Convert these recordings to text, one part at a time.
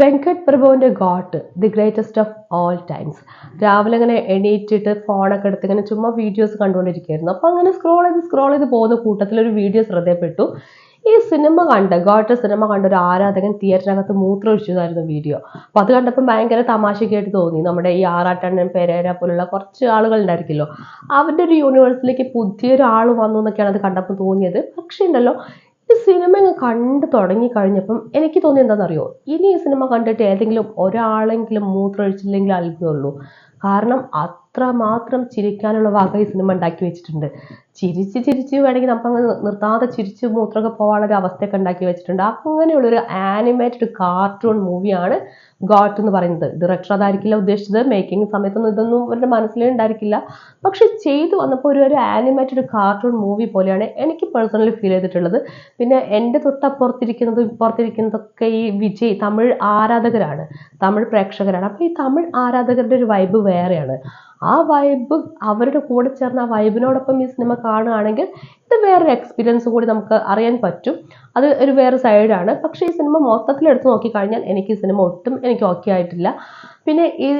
വെങ്കട്ട് പ്രഭുവിന്റെ GOAT the greatest of all times രാവിലെ ഇങ്ങനെ എണീറ്റിട്ട് ഫോണൊക്കെ എടുത്ത് ഇങ്ങനെ ചുമ്മാ വീഡിയോസ് കണ്ടുകൊണ്ടിരിക്കുകയായിരുന്നു. അപ്പോൾ അങ്ങനെ സ്ക്രോൾ ചെയ്ത് സ്ക്രോൾ ചെയ്ത് പോകുന്ന കൂട്ടത്തിൽ ഒരു വീഡിയോ ശ്രദ്ധയപ്പെട്ടു. ഈ സിനിമ കണ്ട് ഗോട്ട് സിനിമ കണ്ട ഒരു ആരാധകൻ തിയേറ്ററിനകത്ത് മൂത്രം ഒഴിച്ചതായിരുന്നു വീഡിയോ അപ്പോൾ അത് കണ്ടപ്പോൾ ഭയങ്കര തമാശയ്ക്കായിട്ട് തോന്നി. നമ്മുടെ ഈ ആറാട്ടണ്ണൻ പെരേര പോലുള്ള കുറച്ച് ആളുകൾ ഉണ്ടായിരിക്കുമല്ലോ അവരുടെ ഒരു യൂണിവേഴ്സിലേക്ക് പുതിയൊരാൾ വന്നു എന്നൊക്കെയാണ് അത് കണ്ടപ്പോൾ തോന്നിയത്. പക്ഷേ ഉണ്ടല്ലോ ഈ സിനിമ അങ്ങ് കണ്ടു തുടങ്ങി കഴിഞ്ഞപ്പം എനിക്ക് തോന്നി എന്താണെന്നറിയോ? ഇനി ഈ സിനിമ കണ്ടിട്ട് ഏതെങ്കിലും ഒരാളെങ്കിലും മൂത്രമൊഴിച്ചില്ലെങ്കിൽ അത്ഭുതമുള്ളൂ കാരണം അത്രമാത്രം ചിരിക്കാനുള്ള വക ഈ സിനിമ ഉണ്ടാക്കി വെച്ചിട്ടുണ്ട്. ചിരിച്ച് ചിരിച്ച് വേണമെങ്കിൽ നമുക്കങ്ങ് നിർത്താതെ ചിരിച്ച് മൂത്രമൊക്കെ പോകാനുള്ള ഒരു അവസ്ഥയൊക്കെ ഉണ്ടാക്കി വെച്ചിട്ടുണ്ട്. അങ്ങനെയുള്ളൊരു ആനിമേറ്റഡ് കാർട്ടൂൺ മൂവിയാണ് ഗോട്ട് എന്ന് പറയുന്നത്. ഡയറക്ടർ അതായിരിക്കില്ല ഉദ്ദേശിച്ചത്. മേക്കിംഗ് സമയത്തൊന്നും ഇതൊന്നും അവരുടെ മനസ്സിലേ ഉണ്ടായിരിക്കില്ല. പക്ഷെ ചെയ്തു വന്നപ്പോൾ ഒരു ഒരു ആനിമേറ്റഡ് കാർട്ടൂൺ മൂവി പോലെയാണ് എനിക്ക് പേഴ്സണലി ഫീൽ ചെയ്തിട്ടുള്ളത്. പിന്നെ എന്റെ തൊട്ടപ്പുറത്തിരിക്കുന്നത് ഇപ്പുറത്തിരിക്കുന്നതൊക്കെ ഈ വിജയ് തമിഴ് ആരാധകരാണ്. തമിഴ് പ്രേക്ഷകരാണ്. അപ്പോൾ ഈ തമിഴ് ആരാധകരുടെ ഒരു വൈബ് വേറെയാണ്. ആ വൈബ് അവരുടെ കൂടെ ചേർന്ന ആ വൈബിനോടൊപ്പം ഈ സിനിമ കാണുകയാണെങ്കിൽ ഇത് വേറൊരു എക്സ്പീരിയൻസ് കൂടി നമുക്ക് അറിയാൻ പറ്റും. അത് ഒരു വേറെ സൈഡാണ് പക്ഷേ ഈ സിനിമ മൊത്തത്തിൽ എടുത്തു നോക്കിക്കഴിഞ്ഞാൽ എനിക്ക് ഈ സിനിമ ഒട്ടും എനിക്ക് ഓക്കെ ആയിട്ടില്ല. പിന്നെ ഈ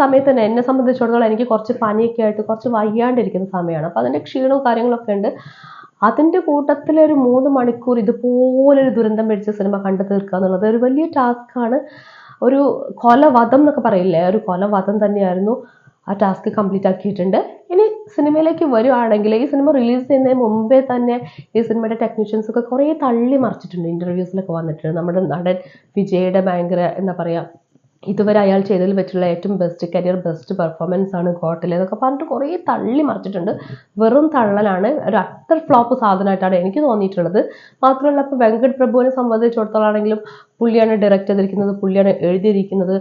സമയത്ത് തന്നെ എന്നെ സംബന്ധിച്ചിടത്തോളം എനിക്ക് കുറച്ച് പനിയൊക്കെ ആയിട്ട് കുറച്ച് വയ്യാണ്ടിരിക്കുന്ന സമയമാണ്. അപ്പോൾ അതിന്റെ ക്ഷീണവും കാര്യങ്ങളൊക്കെ ഉണ്ട്. അതിന്റെ കൂട്ടത്തിൽ ഒരു മൂന്ന് മണിക്കൂർ ഇതുപോലൊരു ദുരന്തം പിടിച്ച സിനിമ കണ്ടു തീർക്കുക എന്നുള്ളത് ഒരു വലിയ ടാസ്ക്കാണ് ഒരു കൊലവധം എന്നൊക്കെ പറയില്ലേ? ഒരു കൊലവധം തന്നെയായിരുന്നു. ആ ടാസ്ക് കംപ്ലീറ്റ് ആക്കിയിട്ടുണ്ട്. ഇനി സിനിമയിലേക്ക് വരുവാണെങ്കിൽ ഈ സിനിമ റിലീസ് ചെയ്യുന്നതിന് മുമ്പേ തന്നെ ഈ സിനിമയുടെ ടെക്നീഷ്യൻസ് ഒക്കെ കുറേ തള്ളി മറിച്ചിട്ടുണ്ട് ഇന്റർവ്യൂസിലൊക്കെ വന്നിട്ടുണ്ട്. നമ്മുടെ നടൻ വിജയുടെ ഭയങ്കര എന്താ പറയുക ഇതുവരെ അയാൾ ചെയ്തതിൽ വെച്ചുള്ള ഏറ്റവും ബെസ്റ്റ് കരിയർ ബെസ്റ്റ് പെർഫോമൻസ് ആണ് ഗോട്ടിൽ എന്നൊക്കെ പറഞ്ഞിട്ട് കുറേ തള്ളി മറിച്ചിട്ടുണ്ട്. വെറും തള്ളലാണ്. ഒരു അത്ര ഫ്ലോപ്പ് സാധനമായിട്ടാണ് എനിക്ക് തോന്നിയിട്ടുള്ളത്. മാത്രമല്ല ഇപ്പോൾ വെങ്കട് പ്രഭുവിനെ സംബന്ധിച്ചിടത്തോളാണെങ്കിലും പുള്ളിയാണ് ഡയറക്റ്റ് ചെയ്തിരിക്കുന്നത് പുള്ളിയാണ് എഴുതിയിരിക്കുന്നത്.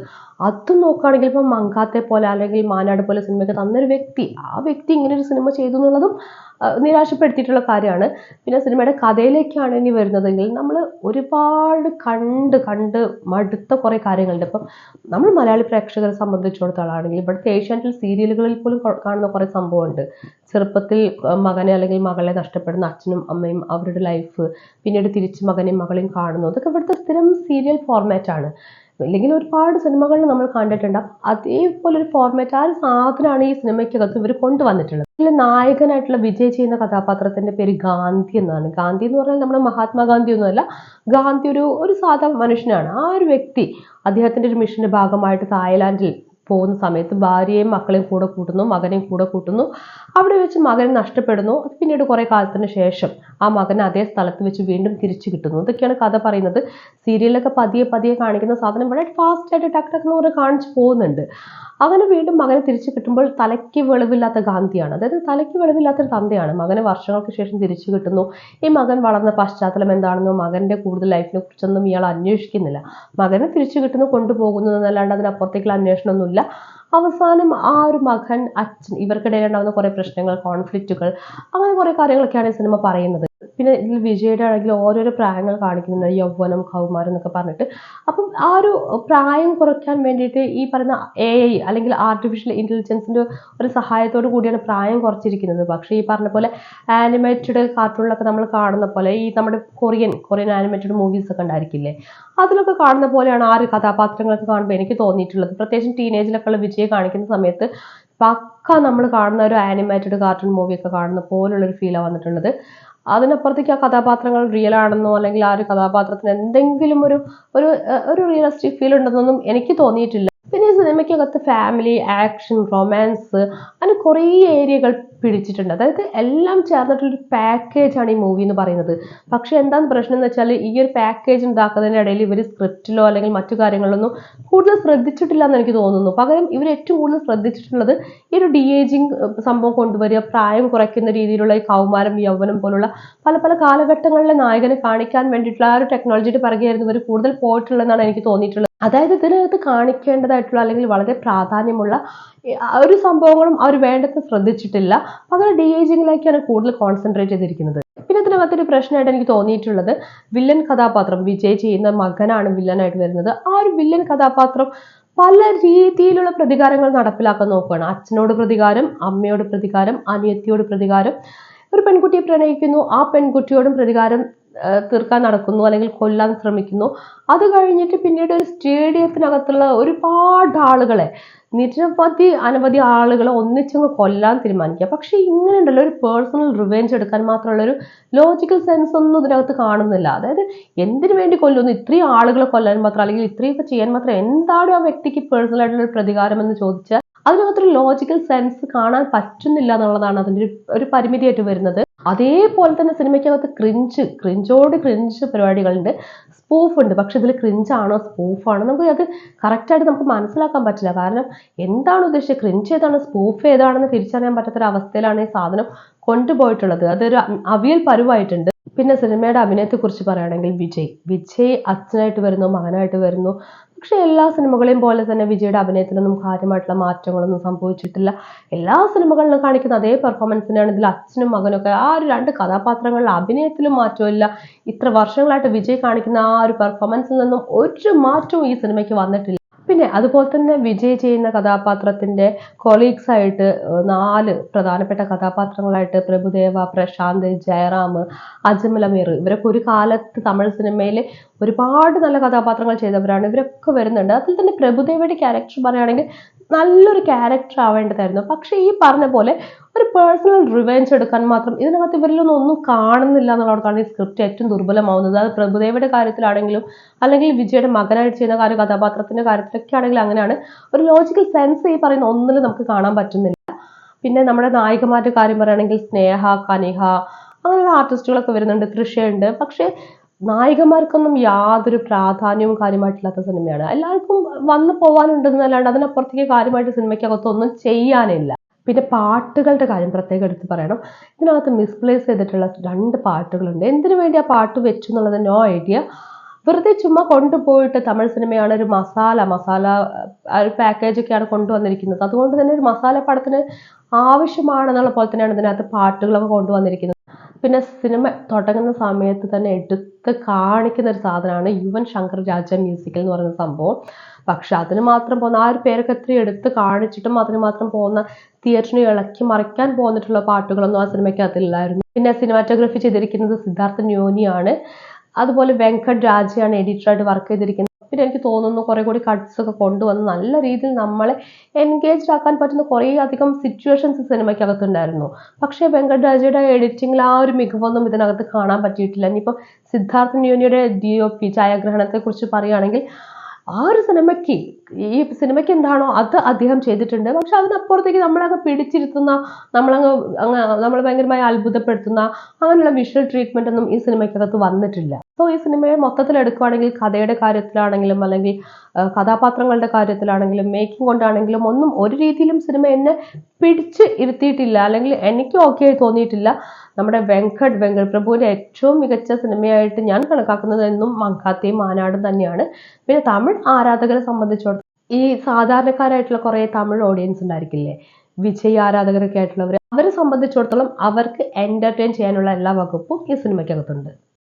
അതും നോക്കുകയാണെങ്കിൽ ഇപ്പം മങ്കാത്തെ പോലെ അല്ലെങ്കിൽ മാനാട് പോലെ സിനിമയൊക്കെ തന്നൊരു വ്യക്തി ആ വ്യക്തി ഇങ്ങനെ ഒരു സിനിമ ചെയ്തു എന്നുള്ളതും നിരാശപ്പെടുത്തിയിട്ടുള്ള കാര്യമാണ്. പിന്നെ സിനിമയുടെ കഥയിലേക്കാണ് ഇനി വരുന്നതെങ്കിൽ നമ്മൾ ഒരുപാട് കണ്ട് കണ്ട് മടുത്ത കുറേ കാര്യങ്ങളുണ്ട്. ഇപ്പം നമ്മൾ മലയാളി പ്രേക്ഷകരെ സംബന്ധിച്ചിടത്തോളാണെങ്കിൽ ഇവിടുത്തെ ഏഷ്യാനെറ്റിൽ സീരിയലുകളിൽ പോലും കാണുന്ന കുറേ സംഭവമുണ്ട്. ചെറുപ്പത്തിൽ മകനെ അല്ലെങ്കിൽ മകളെ നഷ്ടപ്പെടുന്ന അച്ഛനും അമ്മയും അവരുടെ ലൈഫ് പിന്നീട് തിരിച്ച് മകനെയും മകളെയും കാണുന്നു. അതൊക്കെ ഇവിടുത്തെ സ്ഥിരം സീരിയൽ ഫോർമാറ്റാണ് അല്ലെങ്കിൽ ഒരുപാട് സിനിമകളിൽ നമ്മൾ കണ്ടിട്ടുണ്ട്. അതേപോലെ ഒരു ഫോർമാറ്റ് ആ ഒരു സാധനമാണ് ഈ സിനിമയ്ക്കകത്ത് ഇവർ കൊണ്ടുവന്നിട്ടുള്ളത്? ഇതിൽ നായകനായിട്ടുള്ള വിജയ് ചെയ്യുന്ന കഥാപാത്രത്തിന്റെ പേര് ഗാന്ധി എന്നാണ്. ഗാന്ധി എന്ന് പറഞ്ഞാൽ നമ്മുടെ മഹാത്മാഗാന്ധി ഒന്നുമല്ല. ഗാന്ധി ഒരു ഒരു സാധാ മനുഷ്യനാണ്. ആ ഒരു വ്യക്തി അദ്ദേഹത്തിന്റെ ഒരു മിഷന്റെ ഭാഗമായിട്ട് തായ്ലാന്റിൽ പോകുന്ന സമയത്ത് ഭാര്യയും മക്കളെയും കൂടെ കൂട്ടുന്നു മകനെയും കൂടെ കൂട്ടുന്നു. അവിടെ വെച്ച് മകൻ നഷ്ടപ്പെടുന്നു. പിന്നീട് കുറേ കാലത്തിന് ശേഷം ആ മകൻ അതേ സ്ഥലത്ത് വെച്ച് വീണ്ടും തിരിച്ചു കിട്ടുന്നു. ഇതൊക്കെയാണ് കഥ പറയുന്നത്. സീരിയലൊക്കെ പതിയെ പതിയെ കാണിക്കുന്ന സാധനം വളരെ ഫാസ്റ്റ് ആയിട്ട് ടക്ക് ടക്ക് എന്ന് പറഞ്ഞ് കാണിച്ചു പോകുന്നുണ്ട്. അങ്ങനെ വീണ്ടും മകനെ തിരിച്ചു കിട്ടുമ്പോൾ തലയ്ക്ക് വെളിവില്ലാത്ത ഗാന്ധിയാണ്. അതായത് തലയ്ക്ക് വെളിവില്ലാത്തൊരു തന്തയാണ്. മകനെ വർഷങ്ങൾക്ക് ശേഷം തിരിച്ചു കിട്ടുന്നു. ഈ മകൻ വളർന്ന പശ്ചാത്തലം എന്താണെന്നോ മകന്റെ കൂടുതൽ ലൈഫിനെ കുറിച്ചൊന്നും ഇയാൾ അന്വേഷിക്കുന്നില്ല. മകനെ തിരിച്ചു കിട്ടുന്നു കൊണ്ടുപോകുന്നു എന്നല്ലാണ്ട് അതിനപ്പുറത്തേക്കുള്ള അന്വേഷണമൊന്നുമില്ല. അവസാനം ആ ഒരു മകൻ അച്ഛൻ ഇവർക്കിടയിൽ ഉണ്ടാകുന്ന കുറേ പ്രശ്നങ്ങൾ കോൺഫ്ലിക്റ്റുകൾ അങ്ങനെ കുറേ കാര്യങ്ങളൊക്കെയാണ് ഈ സിനിമ പറയുന്നത്. പിന്നെ ഇതിൽ വിജയുടെ ആണെങ്കിൽ ഓരോരോ പ്രായങ്ങൾ കാണിക്കുന്നുണ്ട്. യൗവനം കൗമാരം എന്നൊക്കെ പറഞ്ഞിട്ട്. അപ്പം ആ ഒരു പ്രായം കുറയ്ക്കാൻ വേണ്ടിയിട്ട് ഈ പറയുന്ന എ ഐ അല്ലെങ്കിൽ ആർട്ടിഫിഷ്യൽ ഇന്റലിജൻസിന്റെ ഒരു സഹായത്തോടു കൂടിയാണ് പ്രായം കുറച്ചിരിക്കുന്നത്. പക്ഷേ ഈ പറഞ്ഞ പോലെ ആനിമേറ്റഡ് കാർട്ടൂണിലൊക്കെ നമ്മൾ കാണുന്ന പോലെ ഈ നമ്മുടെ കൊറിയൻ കൊറിയൻ ആനിമേറ്റഡ് മൂവീസൊക്കെ ഉണ്ടായിരിക്കില്ലേ? അതിലൊക്കെ കാണുന്ന പോലെയാണ് ആ ഒരു കഥാപാത്രങ്ങളൊക്കെ കാണുമ്പോൾ എനിക്ക് തോന്നിയിട്ടുള്ളത്. പ്രത്യേകിച്ചും ടീനേജിലൊക്കെ ഉള്ള വിജയം കാണിക്കുന്ന സമയത്ത് പക്ക നമ്മൾ കാണുന്ന ഒരു ആനിമേറ്റഡ് കാർട്ടൂൺ മൂവിയൊക്കെ കാണുന്ന പോലുള്ളൊരു ഫീലാണ് വന്നിട്ടുള്ളത്. അതിനപ്പുറത്തേക്ക് ആ കഥാപാത്രങ്ങൾ റിയൽ ആണെന്നോ അല്ലെങ്കിൽ ആ ഒരു കഥാപാത്രത്തിന് എന്തെങ്കിലും ഒരു ഒരു ഒരു റിയലിസ്റ്റിക് ഫീൽ ഉണ്ടെന്നൊന്നും എനിക്ക് തോന്നിയിട്ടില്ല. പിന്നെ സിനിമയ്ക്കകത്ത് ഫാമിലി ആക്ഷൻ റൊമാൻസ് അങ്ങനെ കുറേ ഏരിയകൾ പിടിച്ചിട്ടുണ്ട്. അതായത് എല്ലാം ചേർന്നിട്ടുള്ളൊരു പാക്കേജാണ് ഈ മൂവി എന്ന് പറയുന്നത്. പക്ഷേ എന്താണ് പ്രശ്നം എന്ന് വെച്ചാൽ ഈ ഒരു പാക്കേജ് ഉണ്ടാക്കുന്നതിന്റെ ഇടയിൽ ഇവർ സ്ക്രിപ്റ്റിലോ അല്ലെങ്കിൽ മറ്റു കാര്യങ്ങളിലൊന്നും കൂടുതൽ ശ്രദ്ധിച്ചിട്ടില്ല എന്ന് എനിക്ക് തോന്നുന്നു. പകരം ഇവർ ഏറ്റവും കൂടുതൽ ശ്രദ്ധിച്ചിട്ടുള്ളത് ഈ ഒരു ഡി ഏജിങ് സംഭവം കൊണ്ടുവരിക പ്രായം കുറയ്ക്കുന്ന രീതിയിലുള്ള ഈ കൗമാരം യൗവനം പോലുള്ള പല പല കാലഘട്ടങ്ങളിലെ നായകനെ കാണിക്കാൻ വേണ്ടിയിട്ടുള്ള ആ ഒരു ടെക്നോളജിയുടെ പിറകെയായിരുന്നു ഇവർ കൂടുതൽ പോയിട്ടുള്ളതെന്നാണ് എനിക്ക് തോന്നിയിട്ടുള്ളത്. അതായത് ഇതിനകത്ത് കാണിക്കേണ്ടതായിട്ടുള്ള അല്ലെങ്കിൽ വളരെ പ്രാധാന്യമുള്ള ഒരു സംഭവങ്ങളും അവർ വേണ്ടത്ര ശ്രദ്ധിച്ചിട്ടില്ല. പകരം ഡി ഏജിങ്ങിലേക്കാണ് കൂടുതൽ കോൺസെൻട്രേറ്റ് ചെയ്തിരിക്കുന്നത്. പിന്നെ ഇതിനകത്തൊരു പ്രശ്നമായിട്ട് എനിക്ക് തോന്നിയിട്ടുള്ളത് വില്ലൻ കഥാപാത്രം വിജയ് ചെയ്യുന്ന മകനാണ് വില്ലനായിട്ട് വരുന്നത്. ആ ഒരു വില്ലൻ കഥാപാത്രം പല രീതിയിലുള്ള പ്രതികാരങ്ങൾ നടപ്പിലാക്കാൻ നോക്കുകയാണ് അച്ഛനോട് പ്രതികാരം അമ്മയോട് പ്രതികാരം അനിയത്തിയോട് പ്രതികാരം. ഒരു പെൺകുട്ടിയെ പ്രണയിക്കുന്നു ആ പെൺകുട്ടിയോടും പ്രതികാരം. തീർക്കാൻ നടക്കുന്നു അല്ലെങ്കിൽ കൊല്ലാൻ ശ്രമിക്കുന്നു. അത് കഴിഞ്ഞിട്ട് പിന്നീട് ഒരു സ്റ്റേഡിയത്തിനകത്തുള്ള ഒരുപാട് ആളുകളെ നിരവധി അനവധി ആളുകളെ ഒന്നിച്ചങ്ങ് കൊല്ലാൻ തീരുമാനിക്കുക. പക്ഷെ ഇങ്ങനെ ഉണ്ടല്ലോ ഒരു പേഴ്സണൽ റിവെഞ്ച് എടുക്കാൻ മാത്രമുള്ള ഒരു ലോജിക്കൽ സെൻസ് ഒന്നും ഇതിനകത്ത് കാണുന്നില്ല. അതായത് എന്തിനു വേണ്ടി കൊല്ലുന്നു? ഇത്രയും ആളുകളെ കൊല്ലാൻ മാത്രം അല്ലെങ്കിൽ ഇത്രയൊക്കെ ചെയ്യാൻ മാത്രം എന്താണ് ആ വ്യക്തിക്ക് പേഴ്സണൽ ആയിട്ടുള്ള ഒരു പ്രതികാരം എന്ന് ചോദിച്ചാൽ അതിനകത്തൊരു ലോജിക്കൽ സെൻസ് കാണാൻ പറ്റുന്നില്ല എന്നുള്ളതാണ് അതിന്റെ ഒരു പരിമിതിയായിട്ട് വരുന്നത്. അതേപോലെ തന്നെ സിനിമയ്ക്കകത്ത് ക്രിഞ്ച് ക്രിഞ്ചോട് ക്രിഞ്ച് പരിപാടികളുണ്ട്. സ്പൂഫ് ഉണ്ട്. പക്ഷെ ഇതിൽ ക്രിഞ്ചാണോ സ്പൂഫാണോ നമുക്ക് അത് കറക്റ്റായിട്ട് നമുക്ക് മനസ്സിലാക്കാൻ പറ്റില്ല. കാരണം എന്താണ് ഉദ്ദേശിച്ചത്? ക്രിഞ്ച് ഏതാണ്? സ്പൂഫ് ഏതാണെന്ന് തിരിച്ചറിയാൻ പറ്റാത്തൊരവസ്ഥയിലാണ് ഈ സാധനം കൊണ്ടുപോയിട്ടുള്ളത്. അതൊരു അവിയൽ പരുവായിട്ടുണ്ട്. പിന്നെ സിനിമയുടെ അഭിനയത്തെക്കുറിച്ച് പറയുകയാണെങ്കിൽ വിജയ്. വിജയ് അച്ഛനായിട്ട് വരുന്നു മകനായിട്ട് വരുന്നു. പക്ഷെ എല്ലാ സിനിമകളെയും പോലെ തന്നെ വിജയുടെ അഭിനയത്തിലൊന്നും കാര്യമായിട്ടുള്ള മാറ്റങ്ങളൊന്നും സംഭവിച്ചിട്ടില്ല. എല്ലാ സിനിമകളിലും കാണിക്കുന്ന അതേ പെർഫോമൻസിനാണ് ഇതിൽ അച്ഛനും മകനൊക്കെ ആ ഒരു രണ്ട് കഥാപാത്രങ്ങളുടെ അഭിനയത്തിലും മാറ്റമില്ല ഇത്ര വർഷങ്ങളായിട്ട് വിജയ് കാണിക്കുന്ന ആ ഒരു പെർഫോമൻസിൽ നിന്നും ഒരു മാറ്റവും ഈ സിനിമയ്ക്ക് വന്നിട്ടില്ല. പിന്നെ അതുപോലെ തന്നെ വിജയ് ചെയ്യുന്ന കഥാപാത്രത്തിന്റെ കൊളീഗ്സ് ആയിട്ട് നാല് പ്രധാനപ്പെട്ട കഥാപാത്രങ്ങളായിട്ട് പ്രഭുദേവ പ്രശാന്ത് ജയറാം അജ്മൽ അമീർ ഇവരൊക്കെ ഒരു കാലത്ത് തമിഴ് സിനിമയിൽ ഒരുപാട് നല്ല കഥാപാത്രങ്ങൾ ചെയ്തവരാണ്. ഇവരൊക്കെ വരുന്നുണ്ട്. അതിൽ തന്നെ പ്രഭുദേവയുടെ ക്യാരക്ടർ പറയുകയാണെങ്കിൽ നല്ലൊരു ക്യാരക്ടർ ആവേണ്ടതായിരുന്നു. പക്ഷേ ഈ പറഞ്ഞ പോലെ ഒരു പേഴ്സണൽ റിവെഞ്ച് എടുക്കാൻ മാത്രം ഇതിനകത്ത് ഇവരിലൊന്നും ഒന്നും കാണുന്നില്ല എന്നുള്ളവർക്കാണ് ഈ സ്ക്രിപ്റ്റ് ഏറ്റവും ദുർബലമാവുന്നത്. അത് പ്രഭുദേവയുടെ കാര്യത്തിലാണെങ്കിലും അല്ലെങ്കിൽ വിജയുടെ മകനായിട്ട് ചെയ്യുന്ന കാര്യം കഥാപാത്രത്തിന്റെ കാര്യത്തിലൊക്കെ ആണെങ്കിലും അങ്ങനെയാണ്. ഒരു ലോജിക്കൽ സെൻസ് ഈ പറയുന്ന ഒന്നിൽ നമുക്ക് കാണാൻ പറ്റുന്നില്ല. പിന്നെ നമ്മുടെ നായികമാരുടെ കാര്യം പറയുകയാണെങ്കിൽ സ്നേഹ കനിഹ അങ്ങനെയുള്ള ആർട്ടിസ്റ്റുകളൊക്കെ വരുന്നുണ്ട്. തൃഷയുണ്ട് പക്ഷേ നായികമാർക്കൊന്നും യാതൊരു പ്രാധാന്യവും കാര്യമായിട്ടില്ലാത്ത സിനിമയാണ്. എല്ലാവർക്കും വന്നു പോകാനുണ്ടെന്നല്ലാണ്ട് അതിനപ്പുറത്തേക്ക് കാര്യമായിട്ട് സിനിമയ്ക്കകത്തൊന്നും ചെയ്യാനില്ല. പിന്നെ പാട്ടുകളുടെ കാര്യം പ്രത്യേകം എടുത്ത് പറയണം. ഇതിനകത്ത് മിസ്പ്ലേസ് ചെയ്തിട്ടുള്ള രണ്ട് പാട്ടുകളുണ്ട്. എന്തിനു വേണ്ടി ആ പാട്ട് വെച്ചു എന്നുള്ളത് നോ ഐഡിയ വെറുതെ ചുമ്മാ കൊണ്ടുപോയിട്ട് തമിഴ് സിനിമയാണ് ഒരു മസാല മസാല ഒരു പാക്കേജൊക്കെയാണ് കൊണ്ടുവന്നിരിക്കുന്നത്. അതുകൊണ്ട് തന്നെ ഒരു മസാല പടത്തിന് ആവശ്യമാണെന്നുള്ള പോലെ തന്നെയാണ് ഇതിനകത്ത് പാട്ടുകളൊക്കെ കൊണ്ടുവന്നിരിക്കുന്നത്. പിന്നെ സിനിമ തുടങ്ങുന്ന സമയത്ത് തന്നെ എടുത്ത് കാണിക്കുന്ന ഒരു സാധനമാണ് യുവൻ ശങ്കർ രാജ മ്യൂസിക്കൽ എന്ന് പറയുന്ന സംഭവം. പക്ഷെ അതിന് മാത്രം പോകുന്ന ആ ഒരു പേരൊക്കെ എത്ര എടുത്ത് കാണിച്ചിട്ടും അതിന് മാത്രം പോകുന്ന തിയേറ്ററിനെ ഇളക്കി മറിക്കാൻ പോന്നിട്ടുള്ള പാട്ടുകളൊന്നും ആ സിനിമയ്ക്കകത്തില്ലായിരുന്നു. പിന്നെ സിനിമാറ്റോഗ്രഫി ചെയ്തിരിക്കുന്നത് സിദ്ധാർത്ഥ ന്യോനിയാണ്. അതുപോലെ വെങ്കട് രാജയാണ് എഡിറ്ററായിട്ട് വർക്ക് ചെയ്തിരിക്കുന്നത്. പിന്നെ എനിക്ക് തോന്നുന്നു കുറെ കൂടി കട്ട്സ് ഒക്കെ കൊണ്ടുവന്ന് നല്ല രീതിയിൽ നമ്മളെ എൻഗേജ്ഡ് ആക്കാൻ പറ്റുന്ന കുറേ അധികം സിറ്റുവേഷൻസ് സിനിമയ്ക്കകത്തുണ്ടായിരുന്നു. പക്ഷേ വെങ്കടരാജയുടെ എഡിറ്റിംഗിൽ ആ ഒരു മികവൊന്നും ഇതിനകത്ത് കാണാൻ പറ്റിയിട്ടില്ല. ഇനിയിപ്പോൾ സിദ്ധാർത്ഥ ന്യൂനിയുടെ ഡി ഒ പി ഛായാഗ്രഹണത്തെ കുറിച്ച് പറയുകയാണെങ്കിൽ ആ ഒരു സിനിമയ്ക്ക് ഈ സിനിമയ്ക്ക് എന്താണോ അത് അദ്ദേഹം ചെയ്തിട്ടുണ്ട്. പക്ഷെ അതിനപ്പുറത്തേക്ക് നമ്മളങ്ങ് പിടിച്ചിരുത്തുന്ന നമ്മളങ്ങ് അങ്ങ് നമ്മളെ ഭയങ്കരമായി അത്ഭുതപ്പെടുത്തുന്ന അങ്ങനെയുള്ള വിഷ്വൽ ട്രീറ്റ്മെന്റ് ഒന്നും ഈ സിനിമയ്ക്കകത്ത് വന്നിട്ടില്ല. സോ ഈ സിനിമയെ മൊത്തത്തിൽ എടുക്കുകയാണെങ്കിൽ കഥയുടെ കാര്യത്തിലാണെങ്കിലും അല്ലെങ്കിൽ കഥാപാത്രങ്ങളുടെ കാര്യത്തിലാണെങ്കിലും മേക്കിംഗ് കൊണ്ടാണെങ്കിലും ഒന്നും ഒരു രീതിയിലും സിനിമ എന്നെ പിടിച്ച് ഇരുത്തിയിട്ടില്ല. അല്ലെങ്കിൽ എനിക്ക് ഓക്കെ ആയി തോന്നിയിട്ടില്ല. നമ്മുടെ വെങ്കട് വെങ്കട് പ്രഭുവിന്റെ ഏറ്റവും മികച്ച സിനിമയായിട്ട് ഞാൻ കണക്കാക്കുന്നത് എന്നും മങ്കാത്തയും മാനാടും തന്നെയാണ്. പിന്നെ തമിഴ് ആരാധകരെ സംബന്ധിച്ചിടത്തോളം ഈ സാധാരണക്കാരായിട്ടുള്ള കുറേ തമിഴ് ഓഡിയൻസ് ഉണ്ടായിരിക്കില്ലേ? വിജയ് ആരാധകരൊക്കെ ആയിട്ടുള്ളവർ അവരെ സംബന്ധിച്ചിടത്തോളം അവർക്ക് എന്റർടൈൻ ചെയ്യാനുള്ള എല്ലാ വകുപ്പും ഈ സിനിമയ്ക്കകത്തുണ്ട്.